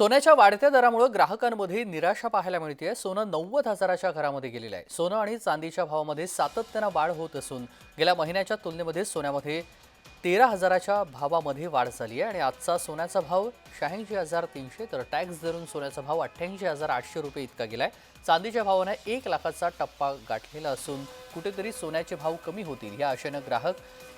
सोन्याच्या वाढत्या दरामुळे ग्राहकांमध्ये निराशा पाहायला मिळते सोनं नव्वद हजाराच्या घरामध्ये गेलेलं आहे. सोनं आणि चांदीच्या भावामध्ये सातत्यानं वाढ होत असून गेल्या महिन्याच्या तुलनेमध्ये सोन्यामध्ये तेरा हजाराच्या भावामध्ये वाढ झाली आहे आणि आजचा सोन्याचा भाव शहाऐंशी हजार तीनशे. तर टॅक्स धरून सोन्याचा भाव अठ्ठ्याऐंशी हजार आठशे रुपये इतका गेला आहे चांदीच्या भावानं एक लाखाचा टप्पा गाठलेला असून कुठेतरी सोन्याचे भाव कमी होतील या आशेनं ग्राहक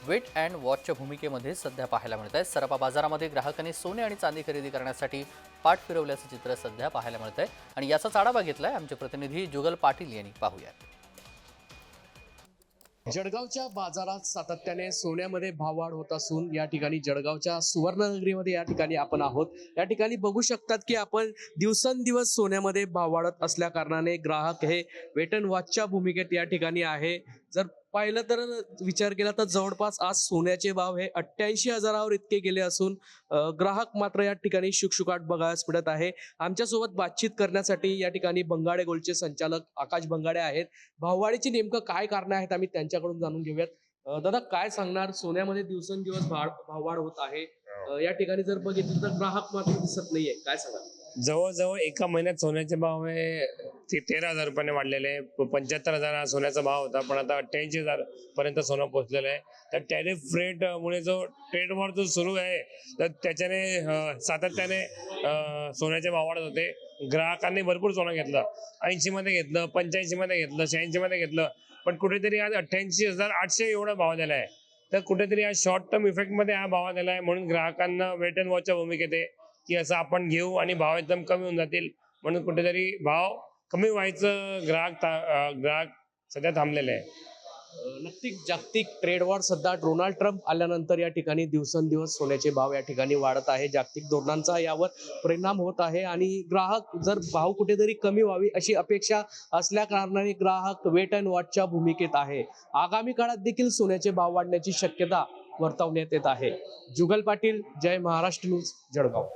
वेट अँड वॉचच्या भूमिकेमध्ये सध्या पाहायला मिळत आहे सराफा बाजारामध्ये ग्राहकांनी सोने आणि चांदी खरेदी करण्यासाठी पाठ फिरवल्याचं चित्र सध्या पाहायला मिळत आहे आणि याचाच आढावा घेतलाय आमचे प्रतिनिधी जुगल पाटील यांनी. पाहूयात. जळगावच्या बाजारात सातत्याने सोन्यामध्ये भाववाढ होत असून या ठिकाणी जळगावच्या सुवर्णनगरीमध्ये या ठिकाणी आपण आहोत. या ठिकाणी बघू शकतात की आपण दिवसेंदिवस सोन्यामध्ये भाव वाढत असल्या कारणाने ग्राहक हे वेट अँड वॉचच्या भूमिकेत या ठिकाणी आहे. जर पाहिलं तर विचार केला तर जवळपास आज सोन्याचे भाव हे अठ्ठ्याऐंशी हजारावर इतके गेले असून ग्राहक मात्र या ठिकाणी शुकशुकाट बघायला मिळत आहे. आमच्यासोबत बातचीत करण्यासाठी या ठिकाणी बंगाडे गोल्डचे संचालक आकाश बंगाडे आहेत. भाववाढीची नेमकं काय कारण आहेत आम्ही त्यांच्याकडून जाणून घेऊयात. दादा काय सांगणार? सोन्यामध्ये दिवसेंदिवस भाव भाववाढ होत आहे. अं, या ठिकाणी जर बघितलं तर ग्राहक मात्र दिसत नाहीये. काय सांगा जवळजवळ एका महिन्यात सोन्याचे भाव हे ते तेरा हजार रुपयाने वाढलेले पंच्याहत्तर हजार हा सोन्याचा भाव होता पण आता अठ्ठ्याऐंशी हजार पर्यंत सोनं पोहोचलेलं आहे. तर टॅरिफ रेट मुळे जो ट्रेड वॉर जो सुरू आहे तर त्याच्याने अं, सातत्याने अं, सोन्याचे भाव वाढत होते. ग्राहकांनी भरपूर सोनं घेतलं. ऐंशी मध्ये घेतलं पंच्याऐंशी मध्ये घेतलं शहाऐंशी मध्ये घेतलं. पण कुठेतरी आज अठ्ठ्याऐंशी हजार आठशे एवढा भाव दिला आहे. तर कुठेतरी या शॉर्ट टर्म इफेक्टमध्ये हा भाव आलेला आहे. म्हणून ग्राहकांना वेट अँड वॉचच्या भूमिकेत आहे की असं आपण घेऊ आणि भाव एकदम कमी होऊन जातील. म्हणून कुठेतरी भाव कमी व्हायचं ग्राहक ग्राहक सध्या थांबलेले आहे. नक्कीच जागतिक ट्रेड वॉर सध्या डोनाल्ड ट्रम्प आल्यानंतर या ठिकाणी दिवसेंदिवस सोन्याचे भाव या ठिकाणी वाढत आहे. जागतिक धोरणांचा यावर परिणाम होत आहे आणि ग्राहक जर भाव कुठेतरी कमी व्हावी अशी अपेक्षा असल्या कारणाने ग्राहक वेट अँड वॉचच्या भूमिकेत आहे. आगामी काळात देखील सोन्याचे भाव वाढण्याची शक्यता वर्तवण्यात येत आहे. जुगल पाटील जय महाराष्ट्र न्यूज जळगाव.